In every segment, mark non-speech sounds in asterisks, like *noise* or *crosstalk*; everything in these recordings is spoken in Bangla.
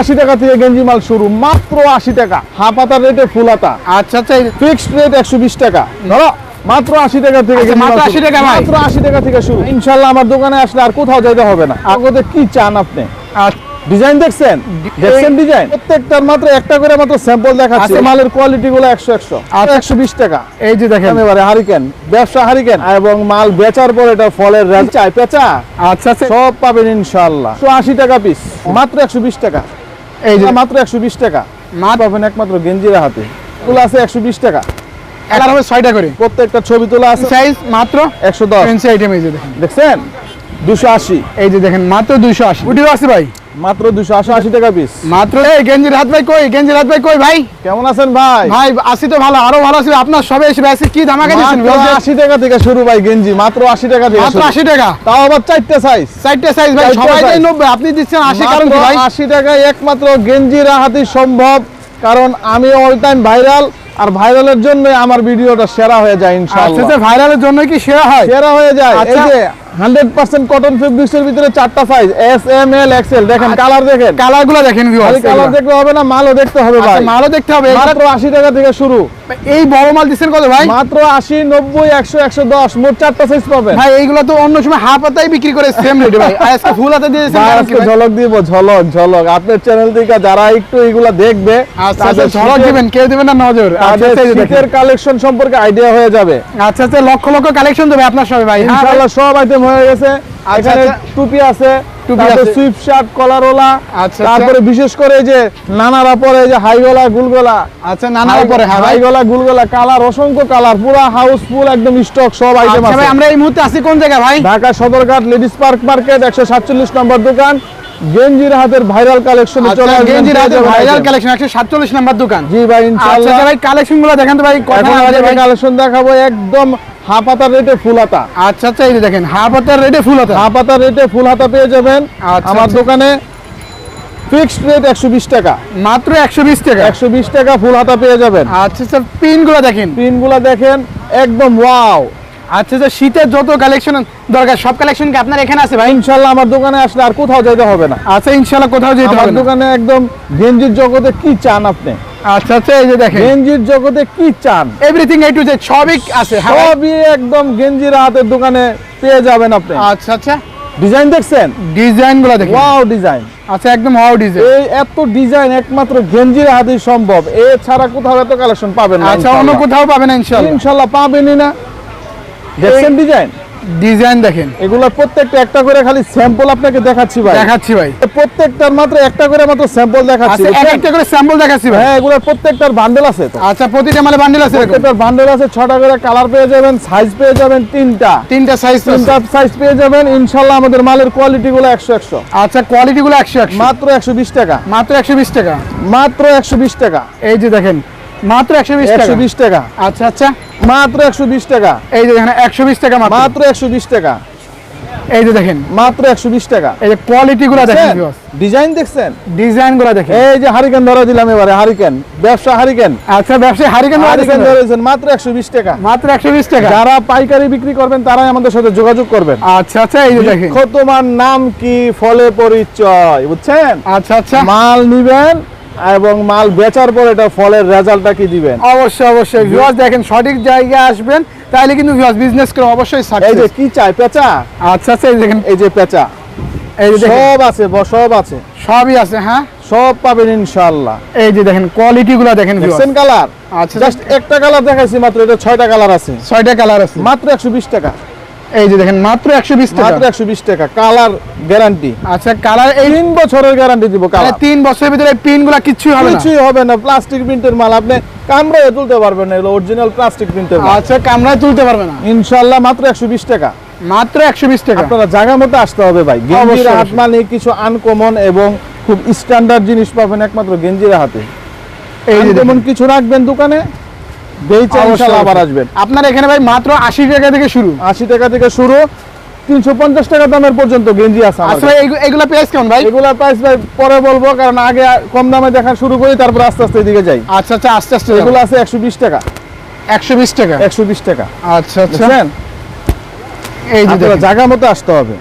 আশি টাকা থেকে গেঞ্জি মাল শুরু মাত্র আশি টাকা। হাফ হাতার রেটে ফুল হাতা। আচ্ছা আচ্ছা ফিক্সড রেট একশো বিশ টাকা। ধরো মাত্র আশি টাকা থেকে আচ্ছা, মাত্র মাল 80 শুরু। টাকা মাত্র আশি টাকা থেকে শুরু। ইনশাল্লাহ আমার দোকানে আসলে আর কোথাও যাইতে হবে না। আগতে কি চান আপনি? আচ্ছা, ডিজাইন দেখছেন? দেখছেন ডিজাইন? প্রত্যেকটার মাত্র একটা করে মাত্র স্যাম্পল দেখাচ্ছে। আচ্ছা। মালের কোয়ালিটি গুলো একশো একশো। আর একশো বিশ টাকা। এই যে দেখেন। এবারে হারিকেন ব্যবসা হারিকেন এবং মাল বেচার পর এটা ফলের চাই পেঁচা। আচ্ছা আচ্ছা। সব পাবেন ইনশাল্লাহ একশো আশি টাকা পিস মাত্র একশো বিশ টাকা। এই যে মাত্র একশো বিশ টাকা। মা পাবেন একমাত্র গেঞ্জির হাতে। এগুলো আছে একশো বিশ টাকা। একটা হবে ছয়টা করে। প্রত্যেকটা ছবি তোলা আছে। সাইজ মাত্র একশো দশ। আইটেম এই যে দেখেন। দেখছেন? দুশো আশি। এই যে দেখেন মাত্র দুইশো আশি। উঠিও আছে ভাই। মাত্র দুশো আশি টাকা পিস মাত্র এই গেঞ্জির হাত ভাই কই? গেঞ্জির হাত ভাই কই ভাই? কেমন আছেন ভাই? ভাই আসি তো ভালো আরও ভালো আছে আপনার সবে এসে কি ধামাকা আশি টাকা থেকে শুরু ভাই গেঞ্জি মাত্র আশি টাকা থেকে মাত্র। আশি টাকা। তাও আবার চারটে সাইজ চারটে সাইজ ভাই সবাই। নব্বই আপনি দিচ্ছেন আশি কারণ ভাই? আশি টাকায় একমাত্র গেঞ্জি রাহাতি সম্ভব কারণ আমি অল টাইম ভাইরাল আর ভাইরালের জন্য আমার ভিডিওটা সেরা হয়ে যায় আচ্ছা ইনশাআল্লাহ। আচ্ছা ভাইরালের জন্য কি সেরা হয়? সেরা হয়ে যায়। এই আচ্ছা। যে হান্ড্রেড পার্সেন্ট কটন ভিতরে চারটা size S M L XL দেখেন কালার দেখেন। কালারগুলো দেখেন কালার। দেখলে হবে না মালও দেখতে হবে আচ্ছা, ভাই। মালও দেখতে হবে মাত্র আশি টাকা থেকে শুরু। এই বড় মাল দিচ্ছেন কত ভাই? মাত্র আশি নব্বই একশো একশো দশ মোট চারটা সাইজ পাবেন। ভাই এইগুলো তো অন্য সময় হাফ হাতাই বিক্রি করে সেম রেটে ভাই। *laughs* আজকে ফুল হাতে দিয়েছেন আজকে ঝলক দিব ঝলক ঝলক। আপনার চ্যানেল থেকে যারা একটু এগুলা দেখবে আচ্ছা আচ্ছা তাদের ঝলক দিবেন কেউ দিবেন না নজর। আচ্ছা। শীতের কালেকশন সম্পর্কে আইডিয়া হয়ে যাবে। আচ্ছা আচ্ছা লক্ষ লক্ষ কালেকশন দেবে আপনার সবাই ভাই। ভাই? ইনশাআল্লাহ সব আইটেম হয়ে গেছে। আচ্ছা, এখানে আচ্ছা। টুপি আছে শার্ট কলারওয়ালা আচ্ছা, তারপরে বিশেষ করে যে নানারা পরে যে হাই গুলগলা। আচ্ছা নানার পরে হ্যাঁ ভাই। হাই গলা গুলগলা কালার অসংখ্য কালার পুরা হাউসফুল একদম স্টক সব আইটেম ভাই আমরা এই মুহূর্তে আছি কোন জায়গায় ভাই? Dhaka Sadarghat ladies park market একশো সাতচল্লিশ নম্বর দোকান। গেঞ্জির হাতের ভাইরাল কালেকশন চলে আসবেন, গেঞ্জির পেয়ে ভাইরাল কালেকশন একশো সাতচল্লিশ নাম্বার দোকান। জি ভাই ইনশাআল্লাহ। আচ্ছা দেখেন তো কথা ভাই। কালেকশন দেখাবো একদম হাফ হাতার রেটে ফুল হাতা। আচ্ছা আচ্ছা এই দেখেন হাফ হাতার রেটে ফুল হাতা। হাফ হাতার রেটে ফুল হাতা পেয়ে যাবেন। আচ্ছা, আমার আচ্ছা। দোকানে ফিক্সড রেট একশো বিশ টাকা। মাত্র একশো বিশ টাকা? একশো বিশ টাকা ফুল হাতা পেয়ে যাবেন। আচ্ছা পিনগুলো দেখেন। পিনগুলা দেখেন একদম ওয়াও আচ্ছা আচ্ছা শীতের যত কালেকশন দরকার সব কালেকশন কি আপনার এখানে আছে ভাই? ইনশাল্লাহ আমার দোকানে আসলে আর কোথাও যেতে হবে না। আচ্ছা ইনশাল্লাহ কোথাও যেতে হবে দোকানে একদম গেঞ্জির জগতে কি চান আপনি? আচ্ছা আচ্ছা এই যে দেখেন। গেঞ্জির জগতে কি চান? এভরিথিং এ টু জেড সবই আছে হ্যাঁ। সবই একদম গেঞ্জির হাতের দোকানে পেয়ে যাবেন আপনি। আচ্ছা আচ্ছা। ডিজাইন দেখছেন? ডিজাইনগুলো দেখেন। Wow design. আচ্ছা একদম ওয়াও ডিজাইন। এই এত ডিজাইন একমাত্র গেঞ্জির হাতেই সম্ভব। এছাড়া কোথাও এত কালেকশন পাবেন না আচ্ছা অন্য কোথাও পাবেন না ইনশাল্লাহ ইনশাল্লাহ পাবেনই না। দেখছেন ডিজাইন? ডিজাইন দেখেন। এগুলোর প্রত্যেকটা একটা করে খালি স্যাম্পল আপনাকে দেখাচ্ছি ভাই। দেখাচ্ছি ভাই। প্রত্যেকটার মাত্র একটা করে মাত্র স্যাম্পল দেখাচ্ছি আচ্ছা? একটা করে স্যাম্পল দেখাচ্ছি ভাই। হ্যাঁ এগুলোর প্রত্যেকটার বান্ডেল আছে তো। আচ্ছা প্রতিটা মালে বান্ডিল আছে প্রত্যেকটার বান্ডেল আছে ছটা করে কালার পেয়ে যাবেন সাইজ পেয়ে যাবেন তিনটা। তিনটা সাইজ তিনটা সাইজ পেয়ে যাবেন ইনশাল্লাহ আমাদের মালের কোয়ালিটি গুলো একশো একশো। আচ্ছা কোয়ালিটি গুলো একশো একশো। মাত্র একশো বিশ টাকা। মাত্র একশো বিশ টাকা। মাত্র একশো বিশ টাকা। এই যে দেখেন মাত্র একশো বিশ টাকা। একশো বিশ টাকা। আচ্ছা আচ্ছা। মাত্র একশো বিশ টাকা। এই যে দেখেন একশো বিশ টাকা মাত্র। মাত্র একশো বিশ টাকা। এই যে দেখেন। মাত্র একশো বিশ টাকা। এই যে কোয়ালিটি গুলো দেখেন ডিজাইন দেখছেন? ডিজাইনগুলো দেখেন। এই যে হারিকেন ধরা দিলাম এবারে হারিকেন। ব্যবসা হারিকেন। আচ্ছা ব্যবসায়ী হারিকেন হারিকেন ধরেছেন মাত্র একশো বিশ টাকা। মাত্র একশো বিশ টাকা। যারা পাইকারি বিক্রি করবেন তারাই আমাদের সাথে যোগাযোগ করবেন। আচ্ছা আচ্ছা এই যে দেখেন। তোমার নাম কি? ফলে পরিচয় বুঝছেন? আচ্ছা আচ্ছা। মাল নিবেন এবং মাল বেচার পর এটা ফলের রেজাল্টটা কি দিবেন? অবশ্যই অবশ্যই। ভিউয়ার্স দেখেন সঠিক জায়গায় আসবেন তাহলে কিন্তু ভিউয়ার্স বিজনেস করে অবশ্যই সাকসেস এই যে কি চাই পেঁচা? আচ্ছা আচ্ছা এই দেখেন। এই যে পেঁচা। এই যে দেখেন। সব আছে সব আছে। সবই আছে হ্যাঁ? সব পাবেন ইনশাআল্লাহ। এই যে দেখেন কোয়ালিটি গুলো দেখেন দেখছেন কালার আচ্ছা জাস্ট একটা কালার দেখাইছি মাত্র এটা ছয়টা কালার আছে। ছয়টা কালার আছে। মাত্র একশো বিশ টাকা। এই যে দেখেন মাত্র একশো বিশ টাকা। মাত্র একশো বিশ টাকা কালার গ্যারান্টি। আচ্ছা কালার এই তিন বছরের গ্যারান্টি দিব কালার। তিন বছরের ভিতরে কিচ্ছুই হবে না। হবে না প্লাস্টিক প্রিন্টের মাল আপনি কামড়ে তুলতে পারবেন না এগুলো অরিজিনাল প্লাস্টিক প্রিন্টের মাল। আচ্ছা কামড়ায় তুলতে না। ইনশাআল্লাহ মাত্র একশো বিশ টাকা। মাত্র একশো বিশ টাকা। আপনারা জায়গা মতো আসতে হবে ভাই। গেঞ্জির হাত মানে কিছু আনকমন এবং খুব স্ট্যান্ডার্ড জিনিস পাবেন একমাত্র গেঞ্জির হাতে। এই যেমন কিছু রাখবেন দোকানে বেচে ইনশাআল্লাহ আবার আসবেন। আপনার এখানে ভাই মাত্র আশি টাকা থেকে শুরু। আশি টাকা থেকে শুরু তিনশো পঞ্চাশ টাকা দামের পর্যন্ত গেঞ্জি আছে আসলে কাছে। এগুলা প্রাইস কেমন ভাই? এগুলার প্রাইস ভাই পরে বলব কারণ আগে কম দামে দেখা শুরু করি তারপর আস্তে আস্তে এদিকে যাই। আচ্ছা আচ্ছা আস্তে আস্তে এগুলো আছে একশো বিশ টাকা। একশো বিশ টাকা? একশো বিশ টাকা। আচ্ছা আচ্ছা। এই যে জায়গা মতো আসতে হবে।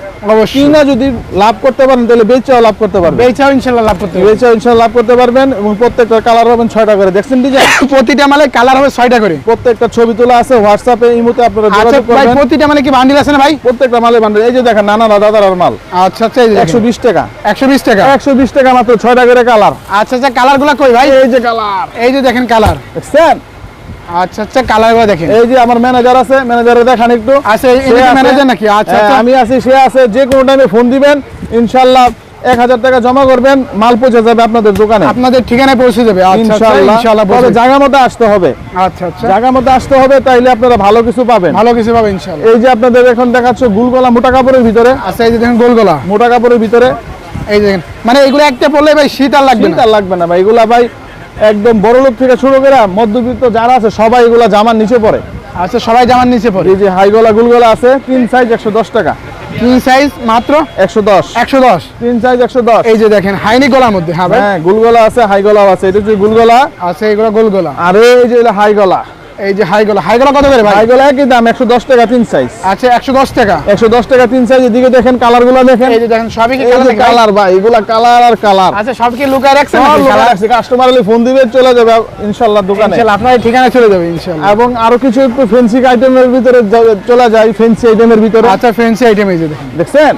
কিনা যদি লাভ করতে পারেন তাহলে বেচাও লাভ করতে পারবেন। বেচাও ইনশাল্লাহ লাভ করতে বেচাও ইনশাল্লাহ লাভ করতে পারবেন এবং প্রত্যেকটা কালার পাবেন ছয়টা করে। দেখছেন ডিজাইন *coughs* প্রতিটা মালে কালার হবে ছয়টা করে। প্রত্যেকটা ছবি তোলা আছে হোয়াটসঅ্যাপে ইমোতে আপনারা আচ্ছা যোগাযোগ করবেন। প্রতিটা মালে কি বান্ডিল আছে না ভাই? প্রত্যেকটা মালে বান্ডেল এই যে দেখেন নানা দাদার মাল। আচ্ছা আচ্ছা এই যে একশো বিশ টাকা। একশো বিশ টাকা? একশো বিশ টাকা মাত্র ছয়টা করে কালার আচ্ছা আচ্ছা কালারগুলা কই ভাই? এই যে কালার এই যে দেখেন কালার দেখছেন? আচ্ছা আচ্ছা কালারগুলা দেখেন। এই যে আমার ম্যানেজার আছে ম্যানেজারে দেখান একটু। আচ্ছা। ম্যানেজার নাকি? আচ্ছা হ্যাঁ, আচ্ছা। আমি আছি সে আছে যে কোনো টাইমে ফোন দিবেন ইনশাল্লাহ এক হাজার টাকা জমা করবেন মাল পৌঁছে যাবে আপনাদের দোকানে। আপনাদের ঠিকানায় পৌঁছে যাবে। আচ্ছা আচ্ছা তবে জায়গা মতো আসতে হবে। আচ্ছা আচ্ছা। জায়গা মতো আসতে হবে তাইলে আপনারা ভালো কিছু পাবেন। ভালো কিছু পাবেন এই যে আপনাদের এখন দেখাচ্ছে গুলগলা মোটা কাপড়ের ভিতরে। আচ্ছা এই যে দেখেন গোলগোলা। মোটা কাপড়ের ভিতরে। এই যে দেখেন। মানে এগুলো একটা পড়লে ভাই শীত আর লাগবে শীত আর লাগবে না ভাই। এগুলা ভাই একদম বড় লোক থেকে শুরু করে মধ্যবিত্ত যারা আছে সবাই এগুলা জামার নিচে পড়ে। আচ্ছা সবাই জামার নিচে পড়ে? এই যে হাই গলা গুলগলা আছে তিন সাইজ একশো দশ টাকা। তিন সাইজ মাত্র? একশো দশ। একশো দশ? তিন সাইজ একশো দশ। এই যে দেখেন হাইনি গলার মধ্যে হ্যাঁ হ্যাঁ গুলগলা আছে হাই গলাও আছে এটা যে গুলগলা। আছে এগুলো গোলগোলা। আর এই যে হাই গলা এই যে হাই গলা হাই গলা কত করে ভাই? হাই গলা একই দাম একশো দশ টাকা তিন সাইজ আচ্ছা একশো দশ টাকা? একশো দশ টাকা তিন সাইজ এদিকে দেখেন কালারগুলা দেখেন। এই যে দেখেন সবই কি কালার কালার ভাই? এগুলা কালার আর কালার আচ্ছা সব কি লুকায় রাখছেন কালার কাস্টমার হলে ফোন দিবে চলে যাবে ইনশাল্লাহ দোকানে। ইনশাআল্লাহ আপনার ঠিকানা চলে যাবে ইনশাআল্লাহ এবং আরও কিছু একটু ফেন্সি আইটেমের ভিতরে চলে যায় ফেন্সি আইটেমের ভিতরে। আচ্ছা ফ্যান্সি আইটেম এই যে দেখেন। দেখছেন?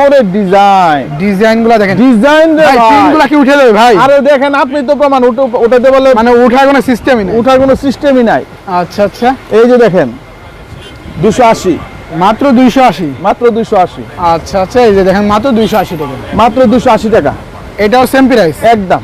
ওরে ডিজাইন ডিজাইনগুলো দেখেন ডিজাইন ভাই পিনগুলা কি উঠে যাবে ভাই? আরে দেখেন আপনি তো প্রমাণ উঠাতে বলে মানে উঠার কোনো সিস্টেমই নেই। উঠার কোনো সিস্টেমই নাই। আচ্ছা আচ্ছা। এই যে দেখেন দুশো আশি। মাত্র দুইশো আশি? মাত্র দুশো আশি। আচ্ছা আচ্ছা এই যে দেখেন মাত্র দুইশো আশি টাকা। মাত্র দুশো আশি টাকা। এটাও সেম প্রাইস একদম।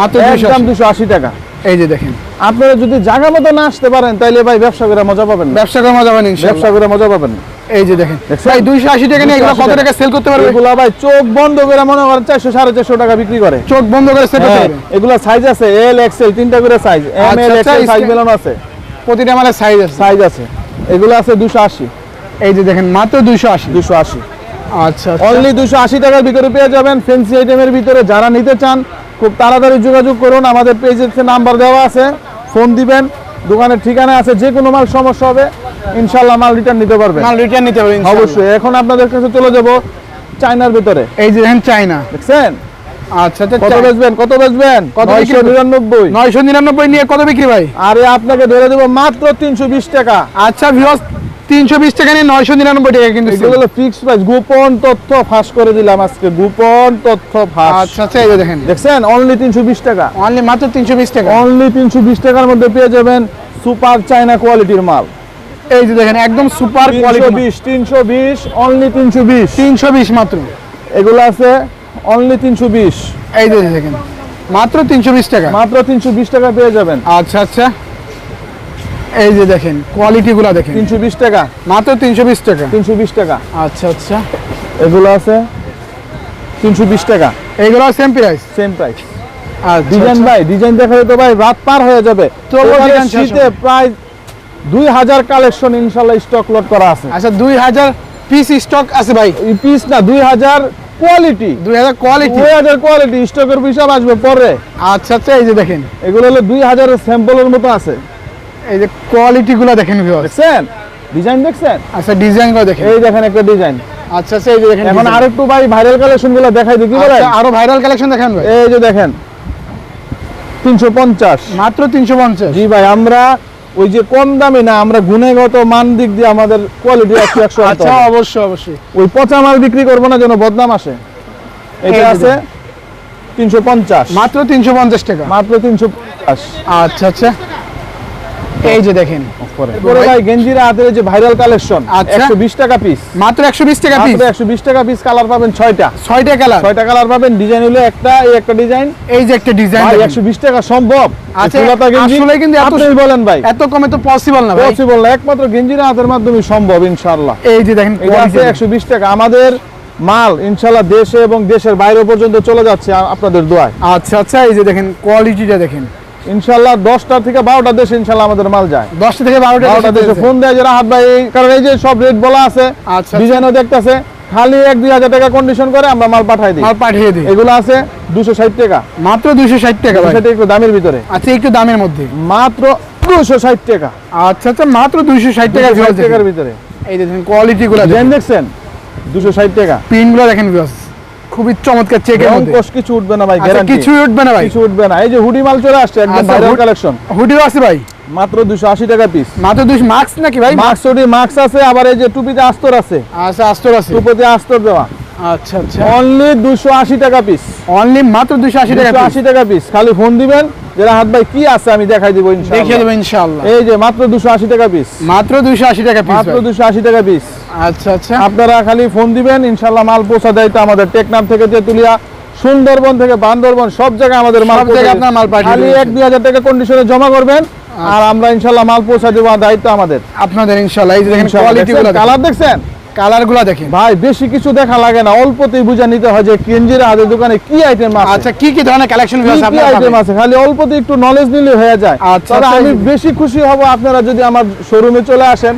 মাত্র দুইশো একদম দুশো আশি টাকা। এই যে দেখেন। আপনারা যদি জায়গা মতো না আসতে পারেন তাইলে ভাই ব্যবসা করে মজা পাবেন ব্যবসা করে মজা পাবেন ব্যবসা করে মজা পাবেন এই যে দেখেন ভাই দুইশো আশি টাকা নিয়ে এগুলো কত টাকা সেল করতে পারবে? এগুলা ভাই চোখ বন্ধ করে মনে করেন চারশো সাড়ে চারশো টাকা বিক্রি করে। চোখ বন্ধ করে সেল করতে হ্যাঁ, পারবে? এগুলা সাইজ আছে এল তিনটা করে সাইজ এম আচ্ছা, এল আচ্ছা, সাইজ মেলানো আছে। প্রতিটা মানে সাইজ আছে। সাইজ আছে। এগুলো আছে দুশো আশি। এই যে দেখেন মাত্র দুইশো আশি। দুশো আশি। আচ্ছা অনলি দুশো আশি টাকার ভিতরে পেয়ে যাবেন ফেন্সি আইটেমের ভিতরে। যারা নিতে চান খুব তাড়াতাড়ি যোগাযোগ করুন। আমাদের পেজের নাম্বার দেওয়া আছে। ফোন দিবেন। দোকানের ঠিকানা আছে যে কোনো মাল সমস্যা হবে ইনশাল্লাহ মাল রিটার্ন নিতে পারবেন। মাল রিটার্ন নিতে ইনশাআল্লাহ। অবশ্যই। এখন আপনাদের কাছে চলে যাব চায়নার ভিতরে। এই যে দেখেন চাইনা দেখছেন? আচ্ছা আচ্ছা কত বেচবেন? কত বেচবেন? কত বিক্রি? নিরানব্বই। নয়শো নিরানব্বই নিয়ে কত বিক্রি ভাই? আরে আপনাকে ধরে দেবো মাত্র তিনশো বিশ টাকা। আচ্ছা ভিউস তিনশো বিশ টাকা নিয়ে নয়শো নিরানব্বই টাকা কিন্তু এগুলো ফিক্সড প্রাইস গোপন তথ্য ফাঁস করে দিলাম আজকে। গোপন তথ্য ফাঁস। আচ্ছা আচ্ছা এই যে দেখেন। দেখছেন? অনলি তিনশো বিশ টাকা। অনলি মাত্র তিনশো বিশ টাকা। অনলি তিনশো বিশ টাকার মধ্যে পেয়ে যাবেন সুপার চায়না কোয়ালিটির মাল। এই যে দেখেন একদম সুপার কোয়ালিটি অনলি তিনশো বিশ তিনশো বিশ মাত্র। এগুলো আছে অনলি তিনশো বিশ। এই যে দেখেন মাত্র তিনশো বিশ টাকা। মাত্র তিনশো বিশ টাকা পেয়ে যাবেন। আচ্ছা আচ্ছা। এই যে দেখেন কোয়ালিটি গুলা দেখেন। তিনশো বিশ টাকা। মাত্র তিনশো বিশ টাকা। তিনশো বিশ টাকা। আচ্ছা আচ্ছা। এগুলো আছে তিনশো বিশ টাকা। এইগুলো সেম প্রাইস সেম প্রাইস আর ডিজাইন ভাই ডিজাইন দেখালে তো ভাই রাত পার হয়ে যাবে। শীতে প্রায় দুই হাজার কালেকশন ইনশাল্লাহ স্টক লোড করা আছে। আচ্ছা দুই হাজার পিস স্টক আছে ভাই। পিস না দুই হাজার কোয়ালিটি দুই হাজার কোয়ালিটি দুই হাজার কোয়ালিটি স্টকের হিসাব আসবে পরে। আচ্ছা আচ্ছা এই যে দেখেন। এগুলো হলো দুই হাজারের স্যাম্পলের মতো আছে। এই যে কোয়ালিটি গুলা দেখেন। দেখছেন? ডিজাইন দেখছেন? আচ্ছা ডিজাইনগুলো দেখেন। এই দেখেন একটা ডিজাইন আচ্ছা আচ্ছা এই যে দেখেন এখন। আর একটু ভাই ভাইরাল কালেকশনগুলো দেখাই দিই কি বলেন? আচ্ছা, আরও ভাইরাল কালেকশন দেখেন ভাই। এই যে দেখেন তিনশো পঞ্চাশ। মাত্র তিনশো পঞ্চাশ। জি ভাই আমরা ওই যে কম দামে না আমরা গুণগত মান দিক দিয়ে আমাদের কোয়ালিটি *coughs* একশো একশো আচ্ছা অবশ্যই অবশ্যই। ওই পচা মাল বিক্রি করব না যেন বদনাম আসে। এটা আছে তিনশো পঞ্চাশ। মাত্র তিনশো পঞ্চাশ টাকা? মাত্র তিনশো আচ্ছা আচ্ছা। এই যে দেখেন। পরে ভাই গেঞ্জিরা হাতের যে ভাইরাল কালেকশন আচ্ছা। একশো বিশ টাকা পিস মাত্র একশো বিশ টাকা পিস একশো বিশ টাকা পিস কালার পাবেন ছয়টা। ছয়টা কালার ছয়টা কালার পাবেন ডিজাইন হলো একটা এই একটা ডিজাইন এই যে একটা ডিজাইন ভাই একশো বিশ টাকা সম্ভব। আচ্ছা, এই ফুলাতা গেঞ্জি আসলে কিন্তু এত- বলেন ভাই। এত কমে তো পসিবল না ভাই। পসিবল না একমাত্র গেঞ্জিরা হাতের মাধ্যমে সম্ভব ইনশাআল্লাহ। এই যে দেখেন একশো বিশ টাকা। আমাদের মাল ইনশাআল্লাহ দেশে এবং দেশের বাইরে পর্যন্ত চলে যাচ্ছে আপনাদের দোয়ায়। আচ্ছা আচ্ছা এই যে দেখেন কোয়ালিটিটা দেখেন। ইনশাআল্লাহ দশটা থেকে বারোটা দেশে ইনশাআল্লাহ আমাদের মাল যায়। দশটা থেকে বারোটা বারোটা দেশে ফোন দেয় যারা হাত ভাই এই- কারণ এই যে সব রেট বলা আছে আচ্ছা ডিজাইনও দেখতেছে খালি এক দুই হাজার টাকা কন্ডিশন করে আমরা মাল পাঠাই দিই। মাল পাঠিয়ে দিই। এগুলো আছে দুশো ষাট টাকা। মাত্র দুইশো ষাট টাকা সেটা একটু দামের ভিতরে। আচ্ছা একটু দামের মধ্যে। মাত্র দুশো ষাট টাকা। আচ্ছা আচ্ছা মাত্র দুইশো ষাট টাকা টাকার ভিতরে। এই যে দেখেন কোয়ালিটি গুলো ডিজাইন দেখছেন? দুশো ষাট টাকা। প্রিন্টগুলো দেখেন খুবই চমৎকার চেকের মধ্যে। কোষ কিছু উঠবে না ভাই আচ্ছা, গ্যারান্টি কিছুই উঠবে না ভাই। কিছু উঠবে না। এই যে হুডি মাল চলে আসছে একদম আচ্ছা, ভাইরাল কালেকশন হুডিও আছে ভাই? মাত্র দুশো আশি টাকা পিস মাত্র নাকি ভাই? আছে আবার এই যে টুপিতে আস্তর আছে। আচ্ছা আস্তর আছে। টুপিতে আস্তর দেওয়া। আচ্ছা আচ্ছা। অনলি দুশো আশি টাকা পিস অনলি মাত্র দুইশো আশি টাকা দুশো piece। আশি টাকা পিস খালি ফোন দিবেন যেটা হাত ভাই কি আছে আমি দেখাই দিব দেখিয়ে ইনশাআল্লাহ দেবো ইনশাআল্লাহ। এই যে মাত্র দুশো আশি টাকা পিস মাত্র দুইশো আশি টাকা পিস মাত্র দুশো আশি টাকা পিস আচ্ছা আচ্ছা। আপনারা খালি ফোন দিবেন ইনশাল্লাহ মাল পৌঁছা দেয়। তো আমাদের টেকনাম থেকে তেতুলিয়া সুন্দরবন থেকে বান্দরবন সব জায়গায় আমাদের মাল সব জায়গায় আপনার মাল পাঠিয়ে খালি দেবেন। এক দুই হাজার টাকা কন্ডিশনে জমা করবেন। আর আমরা ইনশাল্লাহ মাল পৌঁছা দেবো দায়িত্ব আমাদের। আপনাদের ইনশাআল্লাহ। এই যে দেখেন কোয়ালিটি কালার দেখছেন? দেখেন। ভাই বেশি কিছু দেখা লাগে না। অল্পতেই বুঝা নিতে হয় যে কেঞ্জির হাতের দোকানে কি আইটেম আছে। আচ্ছা কি কি ধরনের কালেকশন আইটেম আছে খালি অল্পতে একটু নলেজ নিলে হয়ে যায়। আচ্ছা, আচ্ছা, আমি বেশি খুশি হব আপনারা যদি আমার শোরুমে চলে আসেন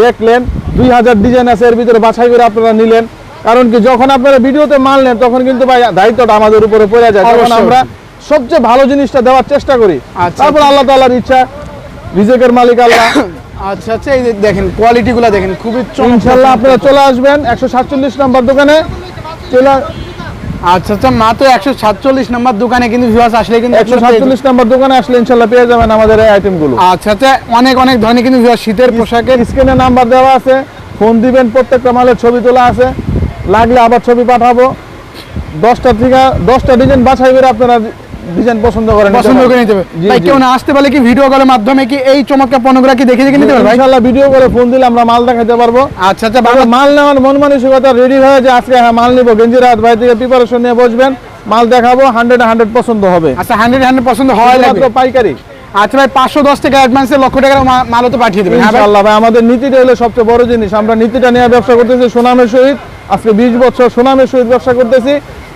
দেখলেন দুই হাজার ডিজাইন আছে এর ভিতরে বাছাই করে আপনারা নিলেন। কারণ কি যখন আপনারা ভিডিওতে মাল নেন তখন কিন্তু ভাই দায়িত্বটা আমাদের উপরে পড়ে যায়। তখন আমরা সবচেয়ে ভালো জিনিসটা দেওয়ার চেষ্টা করি। আচ্ছা, তারপর আল্লাহ তাআলার ইচ্ছা রিজেকের মালিক আল্লাহ। আচ্ছা আচ্ছা এই দেখেন কোয়ালিটি গুলো দেখেন খুবই ইনশাল্লাহ আপনারা চলে আসবেন একশো সাতচল্লিশ নম্বর দোকানে। চলে আচ্ছা আচ্ছা মাত্র একশো সাতচল্লিশ নাম্বার দোকানে কিন্তু ভিউয়ার্স আসলে কিন্তু একশো সাতচল্লিশ নাম্বার দোকানে আসলে ইনশাল্লাহ পেয়ে যাবেন আমাদের এই আইটেমগুলো আচ্ছা আচ্ছা অনেক অনেক ধরনের কিন্তু viewers শীতের পোশাকের স্ক্রিনে নাম্বার দেওয়া আছে ফোন দিবেন প্রত্যেকটা মালের ছবি তোলা আছে। লাগলে আবার ছবি পাঠাবো। দশটা থেকে দশটা ডিজাইন বাছাই করে আপনারা ডিজাইন পছন্দ করেন পছন্দ করে নিতে জি, ভাই কেউ না আসতে পারলে কি ভিডিও কলের মাধ্যমে কি এই চমৎকার পণ্যগুলো কি দেখে দেখে নিতে পারবে ইনশাআল্লাহ ভিডিও করে ফোন দিলে আমরা মাল দেখাতে পারব। আচ্ছা আচ্ছা মাল নেওয়ার মন মানসিকতা রেডি হয়ে যে আজকে হ্যাঁ মাল নিবো। গেঞ্জি রাত ভাই থেকে প্রিপারেশন নিয়ে বসবেন। মাল দেখাবো হান্ড্রেড হান্ড্রেড পছন্দ হবে। আচ্ছা হান্ড্রেড হান্ড্রেড পছন্দ হয় লাগবে পাইকারি। আচ্ছা ভাই পাঁচশো দশ টাকা অ্যাডভান্সে লক্ষ টাকার মা- মালও তো পাঠিয়ে দেবেন। হ্যাঁ? ইনশাআল্লাহ ভাই আমাদের নীতিটা হলো সবচেয়ে বড় জিনিস। আমরা নীতিটা নিয়ে ব্যবসা করতেছি সুনামের সহিত। আজকে বিশ বছর সুনামের সহিত ব্যবসা করতেছি।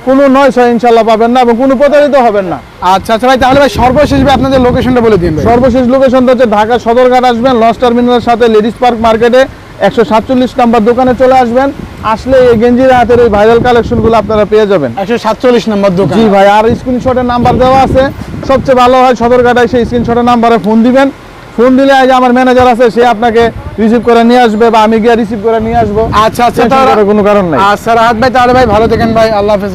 কোনো নয় ছয় ইনশাল্লাহ পাবেন না এবং কোনো প্রতারিত হবেন না। আচ্ছা আচ্ছা ভাই তাহলে ভাই সর্বশেষ ভাই আপনাদের লোকেশনটা বলে দিন সর্বশেষ লোকেশনটা হচ্ছে ঢাকা সদরঘাট আসবেন লঞ্চ টার্মিনালের সাথে লেডিস পার্ক মার্কেটে একশো সাতচল্লিশ নাম্বার দোকানে চলে আসবেন। আসলে এই গেঞ্জির হাতের এই ভাইরাল কালেকশনগুলো আপনারা পেয়ে যাবেন। একশো সাতচল্লিশ নম্বর দোকান। জি ভাই আর স্ক্রিনশটের নাম্বার দেওয়া আছে। সবচেয়ে ভালো হয় সদরঘাটায় সেই স্ক্রিনশটের নাম্বারে ফোন দিবেন। ফোন দিলে যে আমার ম্যানেজার আছে সে আপনাকে রিসিভ করে নিয়ে আসবে বা আমি গিয়ে রিসিভ করে নিয়ে আসব। আচ্ছা আচ্ছা কোনো কারণ নাই। আচ্ছা রাহাত ভাই তাহলে ভাই ভালো থাকেন ভাই আল্লাহ হাফেজ।